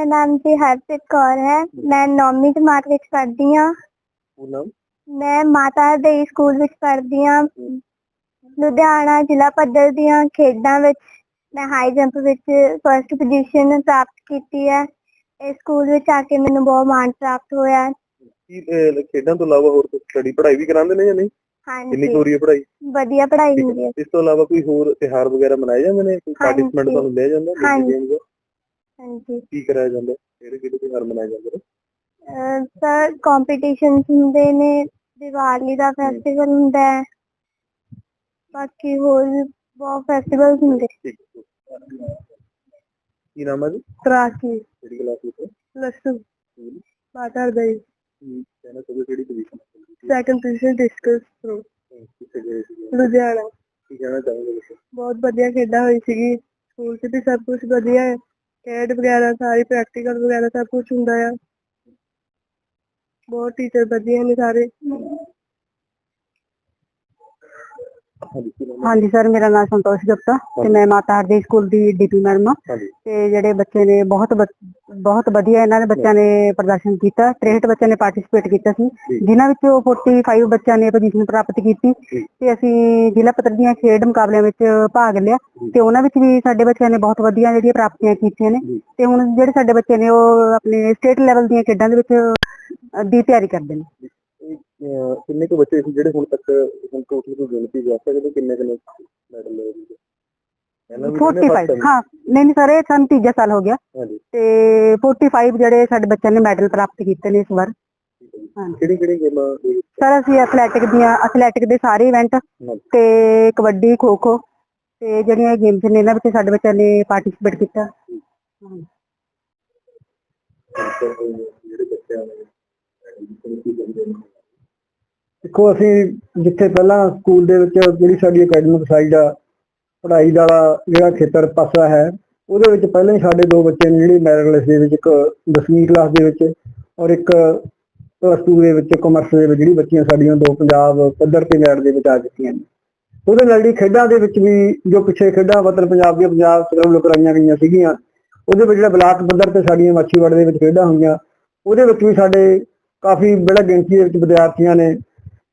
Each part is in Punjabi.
ਮੇਰਾ ਨਾਮ ਜੀ ਹਰਪ੍ਰੀਤ ਕੌਰ ਹੈ। ਮੈਂ 9ਵੀਂ ਜਮਾਤ ਵਿੱਚ ਪੜ੍ਹਦੀ ਹਾਂ। ਪੂਨਮ ਮੈਂ ਮਾਤਾ ਦੇ ਸਕੂਲ ਵਿੱਚ ਪੜ੍ਹਦੀ ਹਾਂ। ਲੁਧਿਆਣਾ ਜ਼ਿਲ੍ਹਾ ਪੱਧਰ ਦੀਆਂ ਖੇਡਾਂ ਵਿੱਚ ਮੈਂ ਹਾਈ ਜੰਪ ਵਿੱਚ ਫਰਸਟ ਪੋਜੀਸ਼ਨ ਪ੍ਰਾਪਤ ਕੀਤੀ ਹੈ। ਇਸ ਸਕੂਲ ਵਿੱਚ ਆ ਕੇ ਮੈਨੂੰ ਬਹੁਤ ਮਾਣ ਪ੍ਰਾਪਤ ਹੋਇਆ। ਹੈ। ਕੀ ਅਹ, ਖੇਡਾਂ ਤੋਂ ਇਲਾਵਾ ਹੋਰ ਕੋਈ ਸਟੱਡੀ ਪੜ੍ਹਾਈ ਵੀ ਕਰਾਉਂਦੇ ਨੇ ਜਾਂ ਨਹੀਂ? ਕਿੰਨੀ ਕੁ ਹੋ ਹਾਂਜੀ ਰਹੀ ਹੈ ਪੜ੍ਹਾਈ? ਵਧੀਆ ਪੜ੍ਹਾਈ ਹੁੰਦੀ ਹੈ। ਇਸ ਤੋਂ ਇਲਾਵਾ ਕੋਈ ਹੋਰ ਤਿਉਹਾਰ ਵਗੈਰਾ ਮਨਾਏ ਜਾਂਦੇ ਨੇ? ਕੋਈ ਹਾਂਜੀ। ਪਾਰਟਿਸਪੈਂਟ ਤੁਹਾਨੂੰ ਲਿਆ ਜਾਂਦਾ? ਹੈ ਹਾਂਜੀ। games? ਦਾ? ਹਾਂਜੀ। ਕੀ ਕਰਾਇਆ ਜਾਂਦਾ? ਕਿਹੜੇ ਕਿਹੜੇ ਤਿਉਹਾਰ ਮਨਾਏ ਜਾਂਦੇ ਨੇ? ਸਰ ਕੰਪੀਟੀਸ਼ਨਸ ਹੁੰਦੇ ਨੇ ਦੀਵਾਲੀ ਦਾ ਫੈਸਟੀਵਲ ਹੁੰਦਾ ਹੈ। ਬਾਕੀ ਹੋਰ ਵੀ ਬਹੁਤ ਫੈਸਟੀਵਲਸ ਹੁੰਦੇ। ਠੀਕ ਹੈ। ਕੀ ਨਾਮ ਹੈ ਜੀ? ਤਰਾਕੀ ਕਿਹੜੀ ਕਲਾਸ ਵਿੱਚ ਲਸੂ ਮਾਤਾ ਦੇ ਕਹਿਣਾ ਚਾਹੁੰਦੇ ਕਿਹੜੀ position second position discus throw ਕਿੱਥੇ ਗਏ ਸੀ? ਲੁਧਿਆਣਾ। ਕੀ ਕਹਿਣਾ ਚਾਹੋਗੇ ਤੁਸੀਂ? ਬਹੁਤ ਵਧੀਆ ਖੇਡਾਂ ਹੋਈ ਸੀਗੀ। ਸਕੂਲ 'ਚ ਵੀ ਸਭ ਕੁਝ ਵਧੀਆ ਹੈ। ਖੇਡ ਵਗੈਰਾ ਸਾਰੀ ਪ੍ਰੈਕਟੀਕਲ ਵਗੈਰਾ ਸਭ ਕੁਝ ਹੁੰਦਾ ਆ। ਬਹੁਤ ਟੀਚਰ ਵਧੀਆ ਨੇ ਸਾਰੇ। ਹਾਂਜੀ ਸਰ ਮੇਰਾ ਨਾਮ ਸੰਤੋਸ਼ ਗੁਪਤਾ ਤੇ ਮੈਂ ਮਾਤਾ ਹਰਦੀ ਸਕੂਲ ਦੀ ਡੀਪੀ ਮੈਡਮ ਹਾਂ। ਤੇ ਜਿਹੜੇ ਬੱਚੇ ਨੇ ਬਹੁਤ ਬਹੁਤ ਵਧੀਆ ਇਹਨਾਂ ਦੇ ਬੱਚਿਆਂ ਨੇ ਪ੍ਰਦਰਸ਼ਨ ਕੀਤਾ। 63 ਬੱਚਿਆਂ ਨੇ ਪਾਰਟਿਸਿਪੇਟ ਕੀਤਾ ਸੀ। ਜਿਨ੍ਹਾਂ ਵਿੱਚੋਂ 45 ਬੱਚਿਆਂ ਨੇ ਪੋਜੀਸ਼ਨ ਪ੍ਰਾਪਤ ਕੀਤੀ। ਤੇ ਅਸੀਂ ਜ਼ਿਲ੍ਹਾ ਪੱਧਰ ਦੀਆਂ ਖੇਡ ਮੁਕਾਬਲਿਆਂ ਵਿੱਚ ਭਾਗ ਲਿਆ। ਤੇ ਉਹਨਾਂ ਵਿੱਚ ਵੀ ਸਾਡੇ ਬੱਚਿਆਂ ਨੇ ਬਹੁਤ ਵਧੀਆ ਜਿਹੜੀਆਂ ਪ੍ਰਾਪਤੀਆਂ ਕੀਤੀਆਂ ਨੇ। ਤੇ ਹੁਣ ਜਿਹੜੇ ਸਾਡੇ ਬੱਚੇ ਨੇ ਉਹ ਆਪਣੇ ਸਟੇਟ ਲੈਵਲ ਦੀਆਂ ਖੇਡਾਂ ਦੇ ਵਿੱਚ ਦੀ ਤਿਆਰੀ ਕਰਦੇ ਨੇ। ਕਿੰਨੇ ਕੁ ਬੱਚੇ ਸੀ ਜਿਹੜੇ ਹੁਣ ਤੱਕ ਹੁਣ ਟੋਟਲ ਕੋਈ ਗਿਣਤੀ ਜਾ ਸਕਦੇ ਕਿੰਨੇ ਕਿੰਨੇ ਮੈਡਲ ਲਏ ਜੀ ਇਹਨਾਂ ਵਿੱਚ ਕਿੰਨੇ 45 first time? ਹਾਂ ਨਹੀਂ ਨਹੀਂ ਸਰ ਇਹ ਸਾਨੂੰ ਤੀਜਾ ਸਾਲ ਹੋ ਗਿਆ ਹਾਂਜੀ ਤੇ 45 ਜਿਹੜੇ ਸਾਡੇ ਬੱਚਿਆਂ ਨੇ ਮੈਡਲ ਪ੍ਰਾਪਤ ਕੀਤੇ ਨੇ ਇਸ ਵਾਰ। ਕਿਹੜੀ ਕਿਹੜੀ ਗੇਮਾਂ ਦੇ? ਸਰ ਅਸੀਂ ਐਥਲੈਟਿਕ ਦੀਆਂ ਐਥਲੈਟਿਕ ਦੇ ਸਾਰੇ ਇਵੈਂਟ। ਤੇ ਕਬੱਡੀ ਖੋ ਖੋ ਤੇ ਜਿਹੜੀਆਂ ਗੇਮਸ ਨੇ ਇਹਨਾਂ ਵਿੱਚ ਸਾਡੇ ਬੱਚਿਆਂ ਨੇ ਪਾਰਟਿਸਿਪੇਟ ਕੀਤਾ। ਜਿਹੜੇ ਬੱਚਿਆਂ ਨੇ admission ਕੀ ਕਰਦੇ ਨੇ ਦੇਖੋ, ਅਸੀਂ ਜਿੱਥੇ ਪਹਿਲਾਂ ਸਕੂਲ ਦੇ ਵਿੱਚ ਜਿਹੜੀ ਸਾਡੀ ਅਕੈਡਮਿਕ ਸਾਈਡ ਆ, ਪੜ੍ਹਾਈ ਦਾ ਜਿਹੜਾ ਖੇਤਰ ਪਾਸਾ ਹੈ, ਉਹਦੇ ਵਿੱਚ ਪਹਿਲਾਂ ਹੀ ਸਾਡੇ ਦੋ ਬੱਚੇ ਨੇ ਜਿਹੜੇ ਮੈਰਿਟ ਲਿਸਟ ਦੇ ਵਿੱਚ, ਇੱਕ 10ਵੀਂ ਕਲਾਸ ਦੇ ਵਿੱਚ ਔਰ ਇੱਕ ਪਲੱਸ 2 ਦੇ ਵਿੱਚ ਕਾਮਰਸ ਦੇ ਵਿੱਚ ਜਿਹੜੀ ਬੱਚੀਆਂ ਸਾਡੀਆਂ ਦੋ ਪੰਜਾਬ ਪੱਧਰ ਤੇ ਮੈਰਿਟ ਦੇ ਵਿੱਚ ਆ ਚੁੱਕੀਆਂ ਨੇ। ਉਹਦੇ ਨਾਲ ਜਿਹੜੀ ਖੇਡਾਂ ਦੇ ਵਿੱਚ ਵੀ ਜੋ ਪਿੱਛੇ ਖੇਡਾਂ ਵਤਨ ਪੰਜਾਬ ਦੀਆਂ ਪੰਜਾਬ ਸਰਵ ਲੁਕਰਾਈਆਂ ਗਈਆਂ ਸੀਗੀਆਂ, ਉਹਦੇ ਵਿੱਚ ਜਿਹੜਾ ਬਲਾਕ ਪੱਧਰ ਤੇ ਸਾਡੀਆਂ ਮਾਛੀਵਾੜੇ ਦੇ ਵਿੱਚ ਖੇਡਾਂ ਹੋਈਆਂ, ਉਹਦੇ ਵਿੱਚ ਵੀ ਸਾਡੇ ਕਾਫੀ ਬੜਾ ਗਿਣਤੀ ਦੇ ਵਿੱਚ ਵਿਦਿਆਰਥੀਆਂ ਨੇ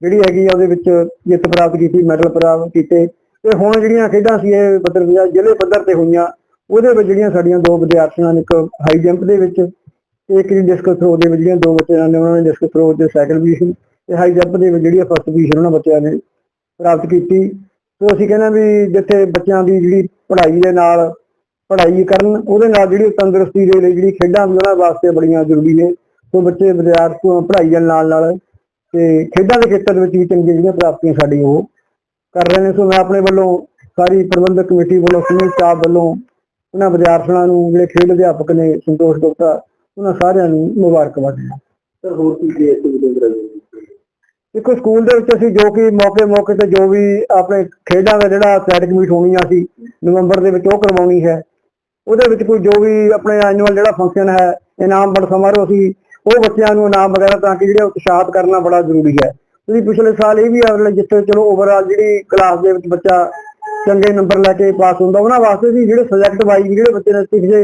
ਜਿਹੜੀ ਹੈਗੀ ਆ ਉਹਦੇ ਵਿੱਚ ਜਿੱਤ ਪ੍ਰਾਪਤ ਕੀਤੀ, ਮੈਡਲ ਪ੍ਰਾਪਤ ਕੀਤੇ। ਤੇ ਹੁਣ ਜਿਹੜੀਆਂ ਖੇਡਾਂ ਸੀ ਇਹ ਮਤਲਬ ਜ਼ਿਲ੍ਹੇ ਪੱਧਰ ਤੇ ਹੋਈਆਂ, ਉਹਦੇ ਵਿੱਚ ਜਿਹੜੀਆਂ ਸਾਡੀਆਂ ਦੋ ਵਿਦਿਆਰਥੀਆਂ ਨੇ, ਇੱਕ ਹਾਈ ਜੰਪ ਦੇ ਵਿੱਚ, ਤੇ ਇੱਕ ਡਿਸਕਸ ਥਰੋ ਦੇ ਵਿੱਚ ਜਿਹੜੀਆਂ ਦੋ ਬੱਚਿਆਂ ਨੇ, ਉਹਨਾਂ ਨੇ ਡਿਸਕਸ ਥਰੋ ਦੇ ਸੈਕੰਡ ਪੋਜੀਸ਼ਨ ਤੇ ਹਾਈ ਜੰਪ ਦੇ ਵਿੱਚ ਜਿਹੜੀ ਫਸਟ ਪੋਜੀਸ਼ਨ ਉਹਨਾਂ ਬੱਚਿਆਂ ਨੇ ਪ੍ਰਾਪਤ ਕੀਤੀ। ਸੋ ਅਸੀਂ ਕਹਿੰਦੇ ਵੀ ਜਿੱਥੇ ਬੱਚਿਆਂ ਦੀ ਜਿਹੜੀ ਪੜ੍ਹਾਈ ਦੇ ਨਾਲ ਪੜ੍ਹਾਈ ਕਰਨ, ਉਹਦੇ ਨਾਲ ਜਿਹੜੀ ਤੰਦਰੁਸਤੀ ਦੇ ਲਈ ਜਿਹੜੀ ਖੇਡਾਂ ਵੀ ਉਹਨਾਂ ਵਾਸਤੇ ਬੜੀਆਂ ਜ਼ਰੂਰੀ ਨੇ। ਸੋ ਬੱਚੇ ਵਿਦਿਆਰਥੀ ਪੜ੍ਹਾਈ ਦੇ ਨਾਲ ਨਾਲ ਤੇ ਖੇਡਾਂ ਦੇ ਖੇਤਰ ਵਿੱਚ ਵੀ ਚੰਗੀਆਂ ਜਿਹੜੀਆਂ ਪ੍ਰਾਪਤੀਆਂ ਸਾਡੀ ਉਹ ਕਰ ਰਹੇ ਨੇ। ਸੋ ਮੈਂ ਆਪਣੇ ਵੱਲੋਂ ਸਾਰੀ ਪ੍ਰਬੰਧਕ ਕਮੇਟੀ ਵੱਲੋਂ ਸਮੂਹ ਸਟਾਫ ਵੱਲੋਂ ਉਹਨਾਂ ਵਿਦਿਆਰਥੀਆਂ ਨੂੰ ਜਿਹੜੇ ਖੇਡ ਅਧਿਆਪਕ ਨੇ ਸੰਤੋਸ਼ ਗੁਪਤਾ ਉਹਨਾਂ ਸਾਰਿਆਂ ਨੂੰ ਮੁਬਾਰਕਬਾਦ ਦਿੰਦਾ ਸਰ ਹੋਰ ਕੀ ਕੀ ਐਕਟੀਵਿਟੀ ਕਰਾਈ ਦੇਖੋ ਸਕੂਲ ਦੇ ਵਿੱਚ ਅਸੀਂ ਜੋ ਕਿ ਮੌਕੇ ਮੌਕੇ ਤੇ ਜੋ ਵੀ ਆਪਣੇ ਖੇਡਾਂ ਦਾ ਜਿਹੜਾ ਐਥਲੈਟਿਕ ਮੀਟ ਹੋਣੀਆਂ ਸੀ ਨਵੰਬਰ ਦੇ ਵਿੱਚ ਉਹ ਕਰਵਾਉਣੀ ਹੈ। ਉਹਦੇ ਵਿੱਚ ਕੋਈ ਜੋ ਵੀ ਆਪਣੇ ਐਨੂਅਲ ਜਿਹੜਾ ਫੰਕਸ਼ਨ ਹੈ ਇਨਾਮ ਵੰਡ ਸਮਾਰੋਹ ਸੀ ਉਹ ਬੱਚਿਆਂ ਨੂੰ ਇਨਾਮ ਵਗੈਰਾ ਤਾਂ ਕਿ ਜਿਹੜੇ ਉਤਸ਼ਾਹਤ ਕਰਨਾ ਬੜਾ ਜ਼ਰੂਰੀ ਹੈ। ਤੁਸੀਂ ਪਿਛਲੇ ਸਾਲ ਇਹ ਵੀ ਅਗਲੇ ਜਿੱਥੇ ਚਲੋ ਓਵਰਆਲ ਜਿਹੜੀ ਕਲਾਸ ਦੇ ਵਿੱਚ ਬੱਚਾ ਚੰਗੇ ਨੰਬਰ ਲੈ ਕੇ ਪਾਸ ਹੁੰਦਾ, ਉਹਨਾਂ ਵਾਸਤੇ ਵੀ ਜਿਹੜੇ ਸਬਜੈਕਟ ਵਾਈਜ਼ ਜਿਹੜੇ ਬੱਚੇ ਨੇ ਕਿਸੇ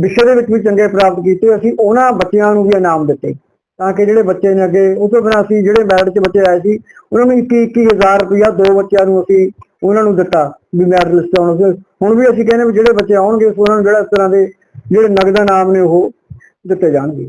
ਵਿਸ਼ੇ ਦੇ ਵਿੱਚ ਵੀ ਚੰਗੇ ਪ੍ਰਾਪਤ ਕੀਤੇ, ਅਸੀਂ ਉਹਨਾਂ ਬੱਚਿਆਂ ਨੂੰ ਵੀ ਇਨਾਮ ਦਿੱਤੇ। ਤਾਂ ਕਿ ਜਿਹੜੇ ਬੱਚੇ ਨੇ ਅੱਗੇ, ਉਸ ਤੋਂ ਬਿਨਾਂ ਅਸੀਂ ਜਿਹੜੇ ਮੈਰਿਟ 'ਚ ਬੱਚੇ ਆਏ ਸੀ, ਉਹਨਾਂ ਨੂੰ 21 21000 ਰੁਪਇਆ ਦੋ ਬੱਚਿਆਂ ਨੂੰ ਅਸੀਂ ਉਹਨਾਂ ਨੂੰ ਦਿੱਤਾ ਵੀ ਮੈਰਿਟ ਲਿਸਟ ਆਉਣ ਫਿਰ ਹੁਣ ਵੀ ਅਸੀਂ ਕਹਿੰਦੇ ਵੀ ਜਿਹੜੇ ਬੱਚੇ ਆਉਣਗੇ, ਉਹਨਾਂ ਨੂੰ ਜਿਹੜਾ ਇਸ ਤਰ੍ਹਾਂ ਦੇ ਜਿਹੜੇ ਨਗਦ ਇਨਾਮ ਨੇ ਉਹ ਦਿੱਤੇ ਜਾਣਗੇ।